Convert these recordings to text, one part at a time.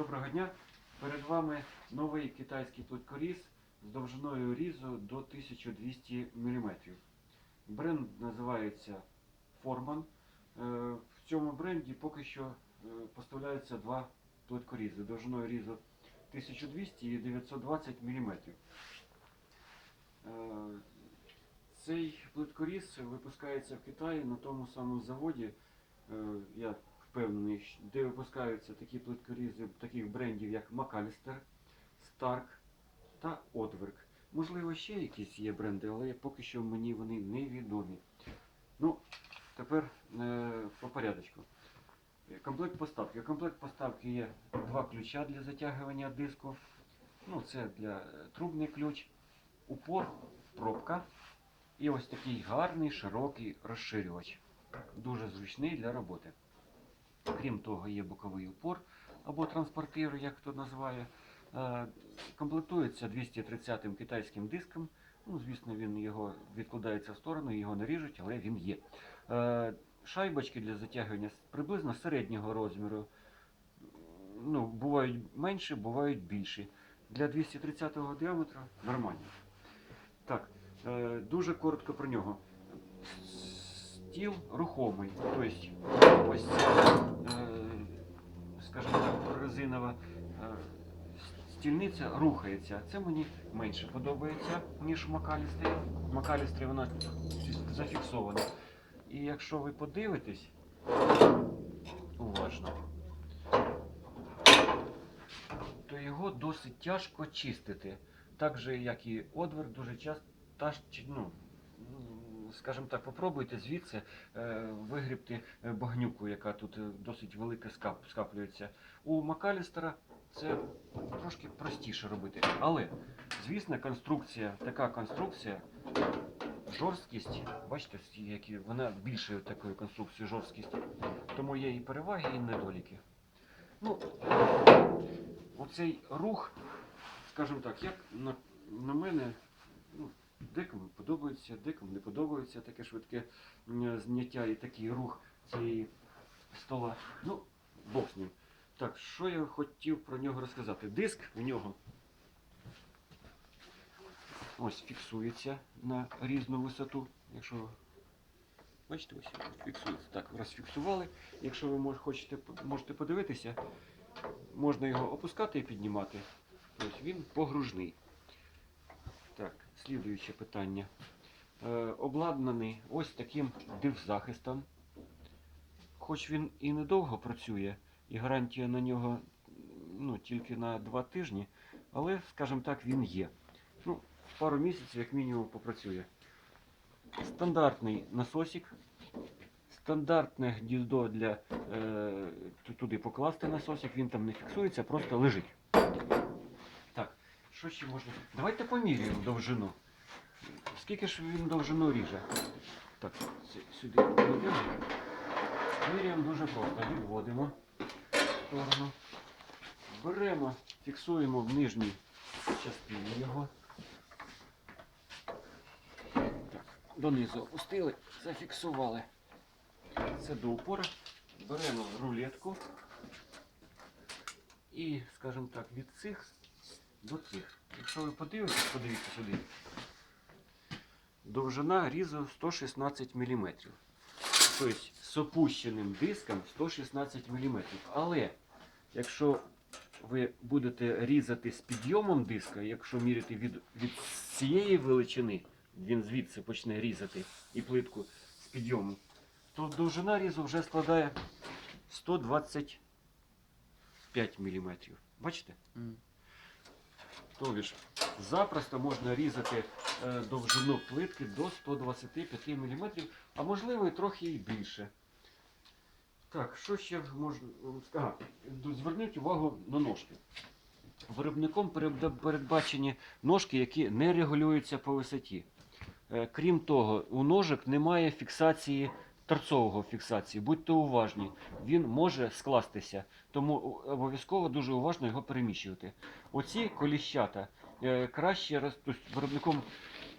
Доброго дня. Перед вами новий китайський плиткоріз з довжиною різу до 1200 мм. Бренд називається Forman. Е, В цьому бренді поки що е, поставляються два плиткорізи довжиною різу 1200 і 920 мм. Е, Цей плиткоріз випускається в Китаї на тому самому заводі, я впевнений, де випускаються такі плиткорізи таких брендів, як McAllister, Stark та Odwerk. Можливо, ще якісь є бренди, але поки що мені вони невідомі. Ну, тепер е, по порядочку. Комплект поставки. Комплект поставки є два ключа для затягування диску. Ну, це для е, трубний ключ, упор, пробка. І ось такий гарний широкий розширювач. Дуже зручний для роботи. Крім того, є боковий упор або транспортир, як хто називає. Е, Комплектується 230-м китайським диском. Ну, звісно, він його відкладається в сторону, його не ріжуть, але він є. Е, Шайбочки для затягування приблизно середнього розміру. Ну, бувають менші, бувають більші. Для 230-го діаметру нормально. Так, е, дуже коротко про нього. Стіл рухомий. Тобто ось ця, е, скажімо так, резинова е, стільниця рухається. Це мені менше подобається, ніж в Макалістрі. В вона зафіксована. І якщо ви подивитесь уважно, то його досить тяжко чистити. Так же, як і одвер, дуже часто, ну, скажімо так, попробуйте звідси е, вигрібти е, багнюку, яка тут е, досить велика скап, скаплюється. У Макалістера це трошки простіше робити. Але, звісно, конструкція, така конструкція, жорсткість, бачите, які, вона більше такої конструкції жорсткість. Тому є і переваги, і недоліки. Ну, оцей рух, скажімо так, як на, на мене, ну, декому подобається, декому не подобається таке швидке зняття і такий рух цієї стола. Ну, Бог з ним. Так, що я хотів про нього розказати? Диск у нього ось фіксується на різну висоту. Якщо бачите, ось фіксується. Так, розфіксували. Якщо ви мож- хочете, можете подивитися, можна його опускати і піднімати. Ось він погружний. Слідуюче питання. Е, обладнаний ось таким дивзахистом. Хоч він і недовго працює, і гарантія на нього ну, тільки на два тижні, але, скажімо так, він є. Ну, пару місяців, як мінімум, попрацює. Стандартний насосик, стандартне гніздо для е, туди покласти насосик, він там не фіксується, просто лежить. Що ще можна? Давайте поміряємо довжину. Скільки ж він довжину ріже? Так, сюди кладемо. Міряємо дуже просто. Відводимо сторону. Беремо, фіксуємо в нижній частині його. Так, донизу опустили, зафіксували. Це до упора. Беремо рулетку. І, скажімо так, від цих до цих. Якщо ви подивитесь, подивіться сюди. Довжина різу 116 мм. Тобто з опущеним диском 116 мм. Але якщо ви будете різати з підйомом диска, якщо міряти від, від цієї величини, він звідси почне різати і плитку з підйому, то довжина різу вже складає 125 мм. Бачите? Тобто ж запросто можна різати е, довжину плитки до 125 мм, а можливо і трохи і більше. Так, що ще можна сказати? Зверніть увагу на ножки. Виробником передбачені ножки, які не регулюються по висоті. Е, Крім того, у ножок немає фіксації торцового фіксації. Будьте уважні, він може скластися, тому обов'язково дуже уважно його переміщувати. Оці коліщата е, краще тобто виробником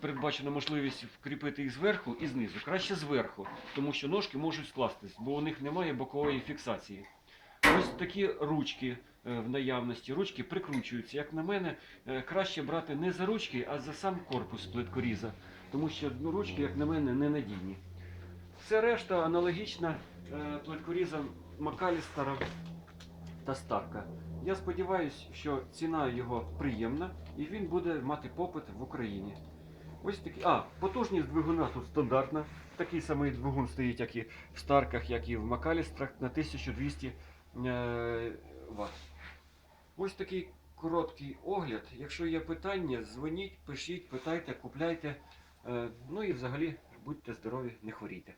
передбачена можливість вкріпити їх зверху і знизу. Краще зверху, тому що ножки можуть скластись, бо у них немає бокової фіксації. Ось такі ручки е, в наявності. Ручки прикручуються. Як на мене, е, краще брати не за ручки, а за сам корпус плиткоріза. Тому що ну, ручки, як на мене, ненадійні. Все решта аналогічна е, плиткорізам Макалістера та Старка. Я сподіваюся, що ціна його приємна і він буде мати попит в Україні. Ось такі. А, потужність двигуна тут стандартна. Такий самий двигун стоїть, як і в Старках, як і в Макалістрах на 1200 е, Вт. Ось такий короткий огляд. Якщо є питання, дзвоніть, пишіть, питайте, купляйте. Е, ну і взагалі будьте здорові, не хворійте.